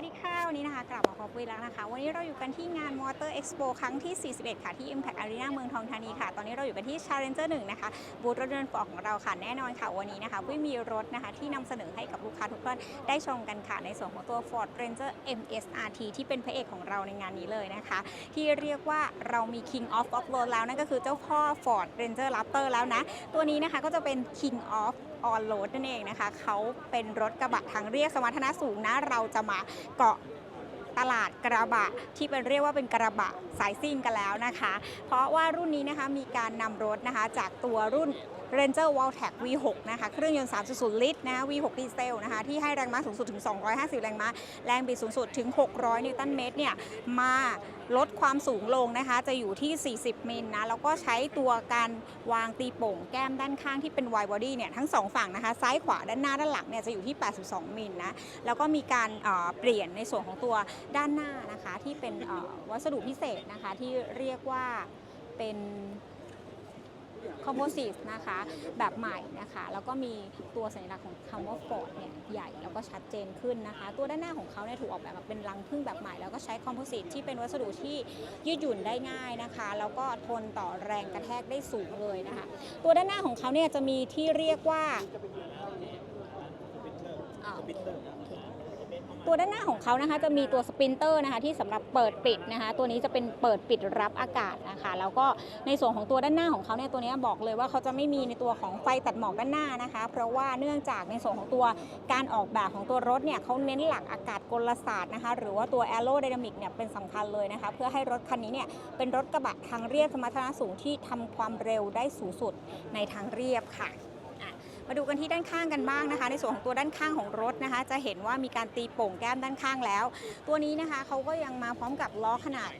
วัสดีค่ะ วันนี้นะคะ กลับมาพบกันแล้วนะคะ วันนี้เราอยู่กันที่งาน Motor Expo ครั้งที่ 41 ค่ะที่ Impact Arena เมืองทองธานีค่ะ ตอนนี้เราอยู่กันที่ Challenger 1 นะคะ บูธรถยนต์ฟอร์ดของเราค่ะ แน่นอนค่ะ วันนี้นะคะพี่มีรถนะคะที่นำเสนอให้กับลูกค้าทุกท่านได้ชมกันค่ะ ในส่วนของตัว Ford Ranger MSRT ที่เป็นพระเอกของเราในงานนี้เลยนะคะ ที่เรียกว่าเรามี King of Off Road แล้วนั่นก็คือเจ้าพ่อ Ford Ranger Raptor แล้วนะ ตัวนี้นะคะก็จะเป็น King of ออนโรดนั่นเองนะคะเขาเป็นรถกระบะทางเรียกสมรรถนะสูงนะเราจะมาเกาะตลาดกระบะที่เป็นเรียกว่าเป็นกระบะสายซิ่งกันแล้วนะคะ เพราะว่ารุ่นนี้นะคะมีการนำรถนะคะจากตัวรุ่น Ranger w a l t e c V6 นะคะ เครื่องยนต์ 3.0 ลิตรนะ V6 ดีเซลนะคะ ที่ให้แรงม้าสูงสุดถึง 250 แรงม้า แรงบิดสูงสุดถึง 600 นิวตันเมตรเนี่ย มาลดความสูงลงนะคะ จะอยู่ที่ 40 มิลนะ แล้วก็ใช้ตัวการวางตีโป่งแก้มด้านข้างที่เป็น wide body เนี่ย ทั้ง 2 ฝั่งนะคะ ซ้ายขวาด้านหน้าด้านหลังเนี่ย จะอยู่ที่ 82 มิลนะ แล้วก็มีการเอ่อเปลี่ยนในส่วนของตัวด้านหน้านะคะ ที่เป็นวัสดุพิเศษนะคะ ที่เรียกว่าเป็น คอมโพสิตนะคะแบบใหม่นะคะแล้วก็มีตัวสัญลักษณ์ของคำว่า Ford เนี่ยใหญ่แล้วก็ชัดเจนขึ้นนะคะ ตัวด้านหน้าของเขาเนี่ยถูกออกแบบมาเป็นรังผึ้งแบบใหม่แล้วก็ใช้คอมโพสิตที่เป็นวัสดุที่ยืดหยุ่นได้ง่ายนะคะ แล้วก็ทนต่อแรงกระแทกได้สูงเลยนะคะ ตัวด้านหน้าของเขาเนี่ยจะมีที่เรียกว่าอ่า ตัวด้านหน้าของเขานะคะจะมีตัวสปรินเตอร์นะคะที่สำหรับเปิดปิดนะคะ ตัวนี้จะเป็นเปิดปิดรับอากาศนะคะแล้วก็ในส่วนของตัวด้านหน้าของเขาเนี่ยตัวนี้บอกเลยว่าเขาจะไม่มีในตัวของไฟตัดหมอกด้านหน้านะคะ เพราะว่าเนื่องจากในส่วนของตัวการออกแบบของตัวรถเนี่ยเขาเน้นหลักอากาศกลศาสตร์นะคะ หรือว่าตัวแอโรไดนามิกเนี่ยเป็นสำคัญเลยนะคะ เพื่อให้รถคันนี้เนี่ยเป็นรถกระบะทางเรียบสมรรถนะสูงที่ทำความเร็วได้สูงสุดในทางเรียบค่ะ มาดูกันที่ด้านข้างกันบ้างนะคะ ในส่วนของตัวด้านข้างของรถนะคะ จะเห็นว่ามีการตีโป่งแก้มด้านข้างแล้ว ตัวนี้นะคะเขาก็ยังมาพร้อมกับล้อขนาด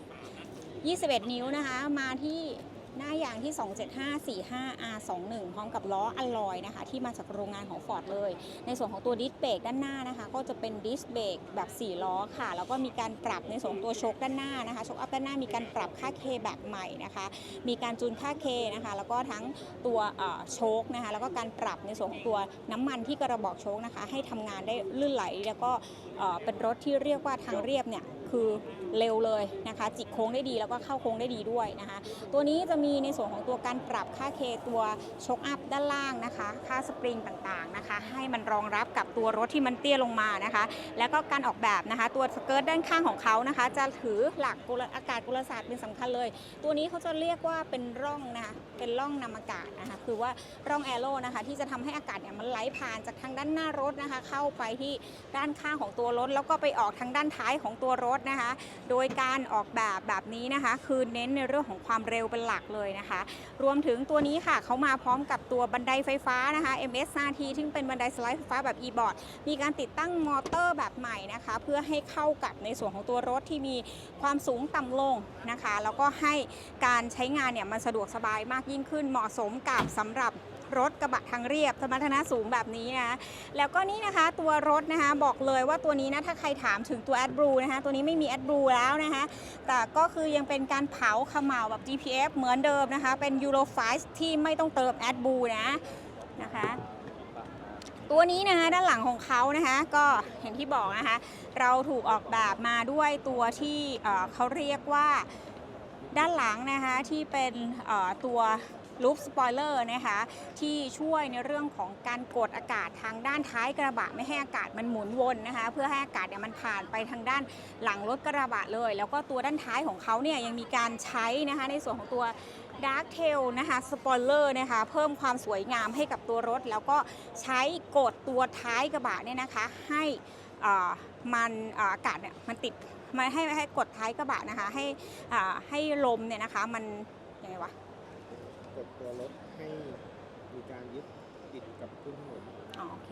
21 นิ้วนะคะ มาที่ หน้ายางที่ 27545 R21 พร้อมกับล้ออลลอยนะคะ ที่มาจากโรงงานของ Ford เลย ในส่วนของตัวดิสเบรกด้านหน้านะคะ ก็จะเป็นดิสเบรกแบบ 4 ล้อค่ะ แล้วก็มีการปรับในส่วนตัวโชคด้านหน้านะคะโชคอัพด้านหน้ามีการปรับค่าเคแบบใหม่นะคะ มีการจูนค่าเคนะคะ แล้วก็ทั้งตัวโชคนะคะ แล้วก็การปรับในส่วนของตัวน้ำมันที่กระบอกโชคนะคะ ให้ทำงานได้ลื่นไหล แล้วก็เป็นรถที่เรียกว่าทางเรียบเนี่ย คือเร็วเลยนะคะ จิกโค้งได้ดีแล้วก็เข้าโค้งได้ดีด้วยนะคะ ตัวนี้จะมีในส่วนของตัวการปรับค่าเคตัวโชคอัพด้านล่างนะคะ ค่าสปริงต่างๆนะคะ ให้มันรองรับกับตัวรถที่มันเตี้ยลงมานะคะ แล้วก็การออกแบบนะคะ ตัวสเกิร์ตด้านข้างของเขานะคะ จะถือหลักกลอากาศกุลศาสตร์เป็นสำคัญเลย ตัวนี้เขาจะเรียกว่าเป็นร่องนะคะเป็นร่องนำอากาศนะคะ คือว่าร่องแอโร่นะคะ ที่จะทำให้อากาศเนี่ยมันไหลผ่านจากทางด้านหน้ารถนะคะ เข้าไปที่ด้านข้างของตัวรถ แล้วก็ไปออกทางด้านท้ายของตัวรถนะคะ โดยการออกแบบแบบนี้นะคะ คือเน้นในเรื่องของความเร็วเป็นหลักเลยนะคะ รวมถึงตัวนี้ค่ะเขามาพร้อมกับตัวบันไดไฟฟ้านะคะ MSRT ซึ่งเป็นบันไดสไลด์ไฟฟ้าแบบ e-board มีการติดตั้งมอเตอร์แบบใหม่นะคะ เพื่อให้เข้ากับในส่วนของตัวรถที่มีความสูงต่ำลงนะคะ แล้วก็ให้การใช้งานเนี่ยมันสะดวกสบายมากยิ่งขึ้นเหมาะสมกับสำหรับ รถกระบะทางเรียบสมรรถนะสูงแบบนี้นะแล้วก็นี่นะคะตัวรถนะคะบอกเลยว่าตัวนี้นะถ้าใครถามถึงตัว AdBlue นะคะตัวนี้ไม่มี AdBlue แล้วนะคะแต่ก็คือยังเป็นการเผาเขม่าวแบบ GPF เหมือนเดิมนะคะ เป็น Euro 5ที่ไม่ต้องเติม AdBlue นะนะคะตัวนี้นะคะด้านหลังของเขานะคะก็อย่างที่บอกนะคะ เราถูกออกแบบมาด้วยตัวที่เเขาเรียกว่าด้านหลังนะคะที่เป็นตัว ลูปสปอยเลอร์นะคะที่ช่วยในเรื่องของการกดอากาศทางด้านท้ายกระบะไม่ให้อากาศมันหมุนวนนะคะเพื่อให้อากาศเนี่ยมันผ่านไปทางด้านหลังรถกระบะเลย แล้วก็ตัวด้านท้ายของเขาเนี่ยยังมีการใช้นะคะในส่วนของตัว Dark Tail นะคะสปอยเลอร์นะคะเพิ่มความสวยงามให้กับตัวรถ แล้วก็ใช้กดตัวท้ายกระบะเนี่ยนะคะให้อ่ามันอากาศเนี่ยมันติดมันให้ให้กดท้ายกระบะนะคะให้อ่าให้ลมเนี่ยนะคะมันยังไงวะ ดตัวรถให้มีการยึดติดกับพื้นถนนอ๋อโอเค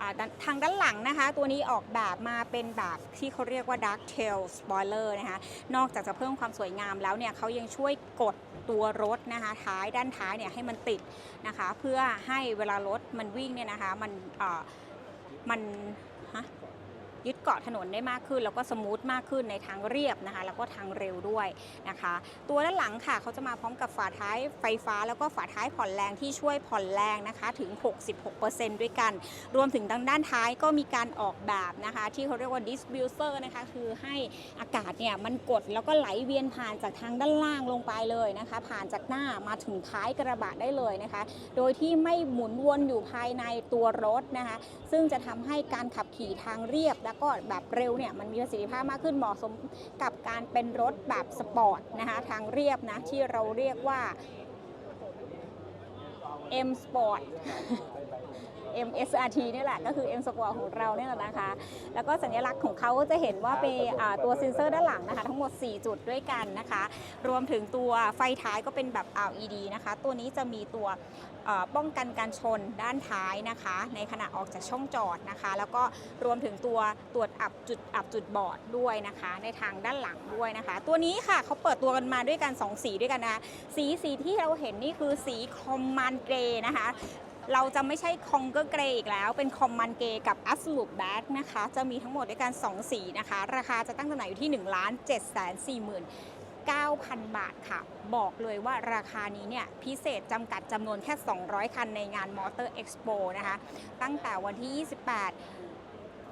อ่าด้านทางด้านหลังนะคะ ตัวนี้ออกแบบมาเป็นแบบที่เขาเรียกว่า Dark Tail Spoiler นะคะ นอกจากจะเพิ่มความสวยงามแล้วเนี่ยเขายังช่วยกดตัวรถนะคะ ท้ายด้านท้ายเนี่ยให้มันติดนะคะ เพื่อให้เวลารถมันวิ่งเนี่ยนะคะ มันเอ่อมันฮะ ยึดเกาะถนนได้มากขึ้น แล้วก็สมูทมากขึ้นในทางเรียบนะคะ แล้วก็ทางเร็วด้วยนะคะ ตัวด้านหลังค่ะเขาจะมาพร้อมกับฝาท้ายไฟฟ้า แล้วก็ฝาท้ายผ่อนแรงที่ช่วยผ่อนแรงนะคะถึง 66%ด้วยกัน รวมถึงทางด้านท้ายก็มีการออกแบบนะคะ ที่เขาเรียกว่า diffuser นะคะคือให้อากาศเนี่ยมันกดแล้วก็ไหลเวียนผ่านจากทางด้านล่างลงไปเลยนะคะ ผ่านจากหน้ามาถึงท้ายกระบะได้เลยนะคะ โดยที่ไม่หมุนวนอยู่ภายในตัวรถนะคะ ซึ่งจะทำให้การขับขี่ทางเรียบแล้วก็แบบเร็วเนี่ยมันมีประสิทธิภาพมากขึ้นเหมาะสมกับการเป็นรถแบบสปอร์ตนะคะทางเรียบนะที่เราเรียกว่า M Sport MSRT นี่แหละก็คือ M Sport ของเราเนี่ยแหละนะคะ แล้วก็สัญลักษณ์ของเขาก็จะเห็นว่าเป็นตัวเซ็นเซอร์ด้านหลังนะคะ ทั้งหมด 4 จุดด้วยกันนะคะ รวมถึงตัวไฟท้ายก็เป็นแบบ LED นะคะ ตัวนี้จะมีตัวป้องกันการชนด้านท้ายนะคะ ในขณะออกจากช่องจอดนะคะ แล้วก็รวมถึงตัวตรวจอับจุดอับจุดบอดด้วยนะคะ ในทางด้านหลังด้วยนะคะ ตัวนี้ค่ะเขาเปิดตัวกันมาด้วยกัน 2 สีด้วยกันนะคะสีสีที่เราเห็นนี่คือสีคอมมานเกรนะคะ เราจะไม่ใช่คองเกอร์เกรอีกแล้ว เป็นคอมมันเกกับ a b s o l u t e Black นะคะ จะมีทั้งหมดด้วยกัน 2 สีนะคะ ราคาจะตั้งจำหน่ายอยู่ที่1 7 4 9 0 0 0 บาทค่ะ บอกเลยว่าราคานี้เนี่ย พิเศษจำกัดจำนวนแค่ 200 คันในงานมอเตอร์เอ็กซ์โปนะคะ ตั้งแต่วันที่ 28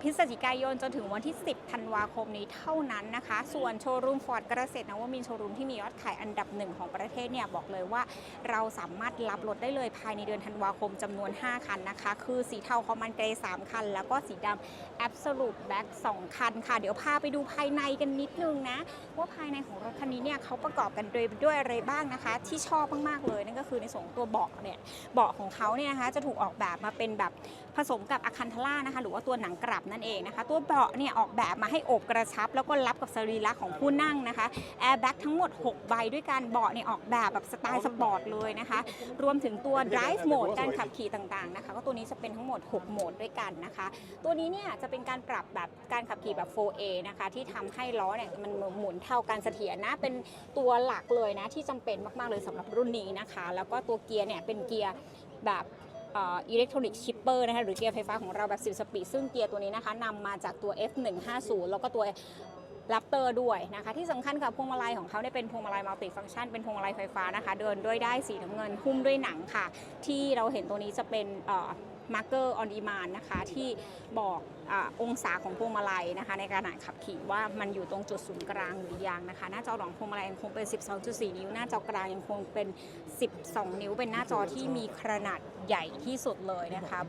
พฤศจิกายนจนถึงวันที่ 10 ธันวาคมนี้เท่านั้นนะคะ ส่วนโชว์รูมฟอร์ดเกษตรนวมินโชว์รูมที่มียอดขายอันดับหนึ่งของประเทศเนี่ยบอกเลยว่าเราสามารถรับรถได้เลยภายในเดือนธันวาคมจำนวน 5 คันนะคะ คือสีเทาคอมมันเกรย์3คัน แล้วก็สีดำ Absolute Black 2คันค่ะ เดี๋ยวพาไปดูภายในกันนิดนึงนะ ว่าภายในของรถคันนี้เนี่ยเขาประกอบกันโดยด้วยอะไรบ้างนะคะ ที่ชอบมากๆเลยนั่นก็คือในส่วนตัวเบาะเนี่ยเบาะของเขาเนี่ยนะคะจะถูกออกแบบมาเป็นแบบผสมกับอะคันทล่านะคะ หรือว่าตัวหนังกลับนั่นเองนะคะ ตัวเบาะเนี่ยออกแบบมาให้โอบกระชับ แล้วก็รับกับสรีระของผู้นั่งนะคะแอร์แบ็กทั้งหมด 6 ใบด้วยกันเบาะเนี่ยออกแบบแบบสไตล์สปอร์ตเลยนะคะ รวมถึงตัว drive mode การขับขี่ต่างๆนะคะก็ตัวนี้จะเป็นทั้งหมด 6 โหมดด้วยกันนะคะ ตัวนี้เนี่ยจะเป็นการปรับแบบการขับขี่แบบ 4A นะคะที่ทำให้ล้อเนี่ยมันหมุนเท่ากันเสถียรนะเป็นตัวหลักเลยนะที่จำเป็นมากๆเลยสำหรับรุ่นนี้นะคะ แล้วก็ตัวเกียร์เนี่ยเป็นเกียร์แบบ อิเล็กทรอนิกส์ชิปเปอร์นะคะหรือเกียร์ไฟฟ้าของเราแบบ10สปีดซึ่งเกียร์ตัวนี้นะคะนำมาจากตัว F150 แล้วก็ตัวลับเตอร์ด้วยนะคะ ที่สำคัญค่ะพวงมาลัยของเขาเนี่ยเป็นพวงมาลัยมัลติฟังก์ชันเป็นพวงมาลัยไฟฟ้านะคะ เดินด้วยได้สีน้ำเงินหุ้มด้วยหนังค่ะ ที่เราเห็นตัวนี้จะเป็น มาร์เกอร์ออนดีมานนะคะที่บอกอองศาของพวงมาลัยนะคะ ในการขับขี่ว่ามันอยู่ตรงจุดศูนย์กลางหรือยังนะคะ หน้าจอหลังพวงมาลัยยังคงเป็น 12.4 นิ้ว หน้าจอกลางยังคงเป็น 12 นิ้ว เป็นหน้าจอที่มีขนาดใหญ่ที่สุดเลยนะคะ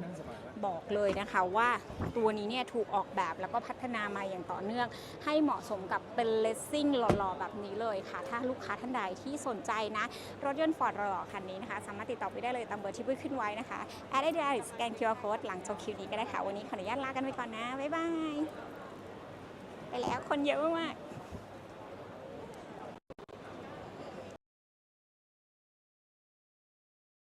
บอกเลยนะคะว่าตัวนี้เนี่ยถูกออกแบบแล้วก็พัฒนามาอย่างต่อเนื่อง ให้เหมาะสมกับเป็นเลสซิ่งหล่อๆ แบบนี้เลยค่ะ ถ้าลูกค้าท่านใดที่สนใจนะ รถยนต์ฟอร์ดหล่อๆคันนี้นะคะ สามารถติดต่อไปได้เลยตามเบอร์ที่ขึ้นไว้นะคะแอดได้ได้สแกน QR Code หลังจบคลิปนี้ก็ได้ค่ะ วันนี้ขออนุญาตลากันไปก่อนนะ บ๊ายบาย ไปแล้วคนเยอะมากๆ